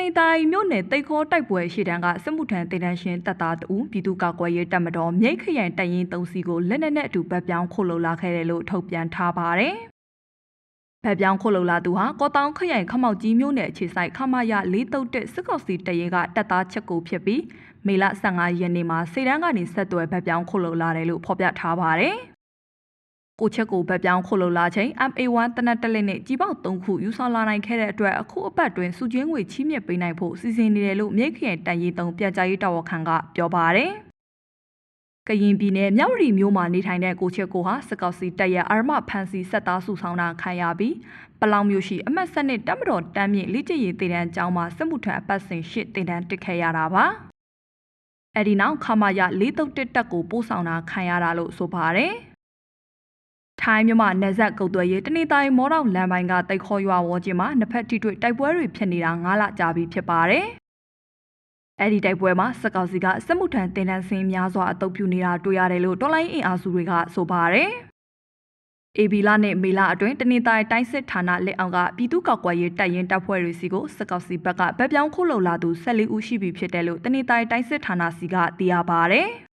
နေတိုင်းမြို့နယ်တိတ်ခေါတိုက်ပွဲရှိတန်းကစစ်မှုထမ်းတင်တန်းရှင်တပ်သားတဦးပြည်သူ့ကာကွယ်ရေးတပ်မတော်မြိတ်ခရိုင်တပ်ရင်း3စီကိုလက်နက်နဲ့အတူဗတ်ပြောင်းခုတ်လုံလာခဲ့တယ်လို့ထုတ်ပြန်ထားပါတယ်။ဗတ်ပြောင်းခုတ်လုံလာသူဟာကောတောင်ခရိုင်ခမောက်ကြီးမြို့နယ်အခြေဆိုင်ခမရ၄တုတ်တက်စစ်ကောက်စီတရင်ကတပ်သားချက်ကိုဖြစ်ပြီးမေလ15ရက်နေ့မှာစေတန်းကနေဆက်သွယ်ဗတ်ပြောင်းခုတ်လုံလာတယ်လို့ဖော်ပြထားပါတယ်။ ကိုချက်ကိုဗက်ပြောင်းခုတ်လုံလာချိန် MA1 တနက်တလက်နဲ့ကြီးပေါက်3ခုယူဆောင်လာနိုင်ခဲ့တဲ့အတွက်အခုအပတ်တွင်စုချင်းငွေချီးမြှင့်ပေးနိုင်ဖို့စီစဉ်နေတယ်လို့မြိတ်ခရိုင်တန်ရီ3ပြန်ကြားရေးတာဝန်ခံကပြောပါတယ်။ကရင်ပြည်နယ်မြောက်ရီမြို့မှာနေထိုင်တဲ့ကိုချက်ကိုဟာစကောက်စီတက်ရဲ့အာရမဖန်စီဆက်သားစုဆောင်တာခံရပြီးပလောင်မျိုးရှိအမတ်ဆက်နဲ့တက်မတော်တမ်းမြင့်လိကျရင်တေတန်းကျောင်းမှာစစ်မှုထမ်းအပတ်စဉ်ရှစ်တေတန်းတက်ခဲ့ရတာပါ။အဲဒီနောက်ခမာရ၄တုတ်တက်တက်ကိုပို့ဆောင်တာခံရတာလို့ဆိုပါတယ်။ ထိုင်းမြန်မာနယ်စပ်ကုတ်သွဲရေးတနေ့တိုင်းမောတော်လမ်းပိုင်းကတိတ်ခေါ်ရွာဝေါ်ကျင်မှာနှစ်ဖက်ထိတွေ့တိုက်ပွဲတွေဖြစ်နေတာ9လကြာပြီဖြစ်ပါတယ်။အဲ့ဒီတိုက်ပွဲမှာစကောက်စီကစစ်မှုထမ်းတင်တန်းစင်းများစွာအတုပ်ပြုနေတာတွေ့ရတယ်လို့တော်လိုင်းအင်အားစုတွေကဆိုပါတယ်။ AB လနဲ့မေလအတွင်းတနေ့တိုင်းတိုင်းစစ်ဌာနလက်အောက်ကပြည်သူ့ကောက်ကွယ်ရေးတပ်ရင်းတပ်ဖွဲ့တွေစီကိုစကောက်စီဘက်ကဗက်ပြောင်းခုတ်လုံလာသူ14ဦးရှိပြီဖြစ်တယ်လို့တနေ့တိုင်းတိုင်းစစ်ဌာနစီကသိရပါတယ်။